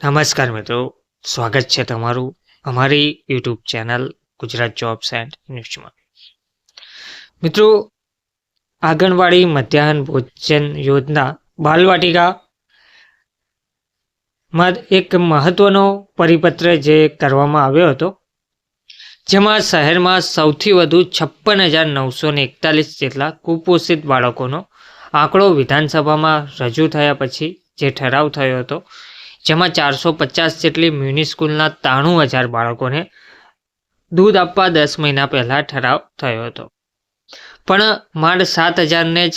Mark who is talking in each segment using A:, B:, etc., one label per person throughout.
A: નમસ્કાર મિત્રો, સ્વાગત છે તમારું અમારી YouTube channel Gujarat jobs and ન્યૂઝમાં મિત્રો, આંગણવાડી મધ્યાહન ભોજન યોજના બાલવાટિકા માં એક મહત્વનો પરિપત્ર જે કરવામાં આવ્યો હતો, જેમાં શહેરમાં સૌથી વધુ છપ્પન હજાર નવસો ને એકતાલીસ જેટલા કુપોષિત બાળકોનો આંકડો વિધાનસભામાં રજૂ થયા પછી જે ઠરાવ થયો હતો જેમાં ચારસો પચાસ જેટલી મ્યુનિસ્કૂલના ત્રાણું હજાર બાળકોને દૂધ આપવા દસ મહિના પહેલાં ઠરાવ થયો હતો. પણ માંડ સાત હજારને જ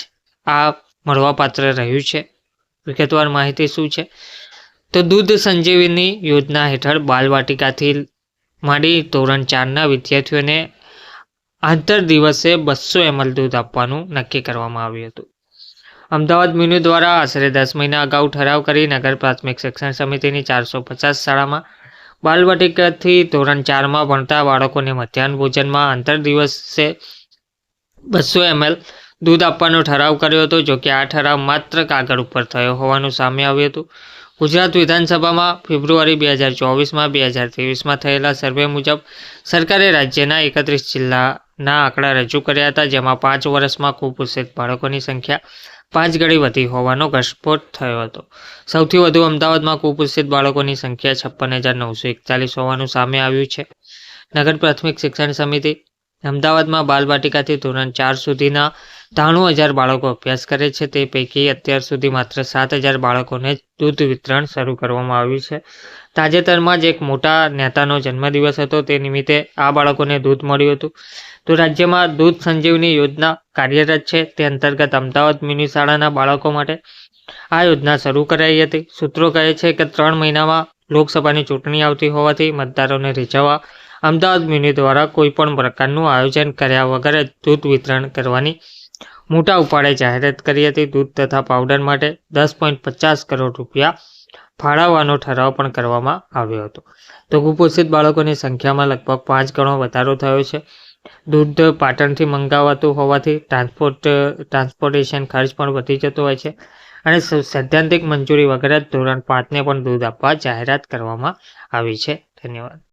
A: આ મળવાપાત્ર રહ્યું છે. વિગતવાર માહિતી શું છે? તો દૂધ સંજીવની યોજના હેઠળ બાલવાટિકાથી માંડી ધોરણ ચારના વિદ્યાર્થીઓને આંતર દિવસે બસો એમએલ દૂધ આપવાનું નક્કી કરવામાં આવ્યું હતું. અમદાવાદ મ્યુનિ દ્વારા આશરે દસ મહિના અગાઉ ઠરાવ કરી નગર પ્રાથમિક શિક્ષણ સમિતિની ચારસો પચાસ શાળામાં બાલવાટિકાથી ધોરણ ચારમાં ભણતા બાળકોને મધ્યાહન ભોજનમાં આંતર દિવસે બસો એમએલ દૂધ આપવાનો ઠરાવ કર્યો હતો જોકે આ ઠરાવ માત્ર કાગળ ઉપર થયો હોવાનું સામે આવ્યું હતું. ગુજરાત વિધાનસભામાં ફેબ્રુઆરી બે હજાર ચોવીસમાં બે હજાર ત્રેવીસમાં થયેલા સર્વે મુજબ સરકારે રાજ્યના એકત્રીસ જિલ્લાના આંકડા રજૂ કર્યા હતા, જેમાં પાંચ વર્ષમાં કુપોષિત બાળકોની સંખ્યા પાંચ ગણી વધી હોવાનો ઘટસ્ફોટ થયો હતો. સૌથી વધુ અમદાવાદમાં કુપોષિત બાળકોની સંખ્યા છપ્પન હજાર નવસો એકતાલીસ હોવાનું સામે આવ્યું છે. નગર પ્રાથમિક શિક્ષણ સમિતિ અમદાવાદમાં બાલવાટિકાથી ધોરણ ચાર સુધીના ત્રાણું હજાર બાળકો અભ્યાસ કરે છે. તે પૈકી અત્યાર સુધી માત્ર સાત હજાર બાળકોને દૂધ વિતરણ શરૂ કરવામાં આવ્યું છે. તાજેતરમાં જ એક મોટા નેતાનો જન્મદિવસ હતો. તે નિમિત્તે આ બાળકોને દૂધ મળ્યું હતું. તો રાજ્યમાં દૂધ સંજીવની યોજના કાર્યરત છે. તે અંતર્ગત અમદાવાદ મિની શાળાના બાળકો માટે આ યોજના શરૂ કરાઈ હતી. સૂત્રો કહે છે કે ત્રણ મહિનામાં લોકસભાની ચૂંટણી આવતી હોવાથી મતદારોને રીઝવવા અમદાવાદ મ્યુનિ દ્વારા કોઈપણ પ્રકારનું આયોજન કર્યા વગર જ દૂધ વિતરણ કરવાની મોટા ઉપાડે જાહેરાત કરી હતી. દૂધ તથા પાવડર માટે દસ પોઈન્ટ પચાસ કરોડ રૂપિયા ફાળવવાનો ઠરાવ પણ કરવામાં આવ્યો હતો. તો કુપોષિત બાળકોની સંખ્યામાં લગભગ પાંચ ગણો વધારો થયો છે. દૂધ પાટણથી મંગાવાતું હોવાથી ટ્રાન્સપોર્ટ, ટ્રાન્સપોર્ટેશન ખર્ચ પણ વધી જતો હોય છે અને સૈદ્ધાંતિક મંજૂરી વગર જ ધોરણ પાંચને પણ દૂધ આપવા જાહેરાત કરવામાં આવી છે. ધન્યવાદ.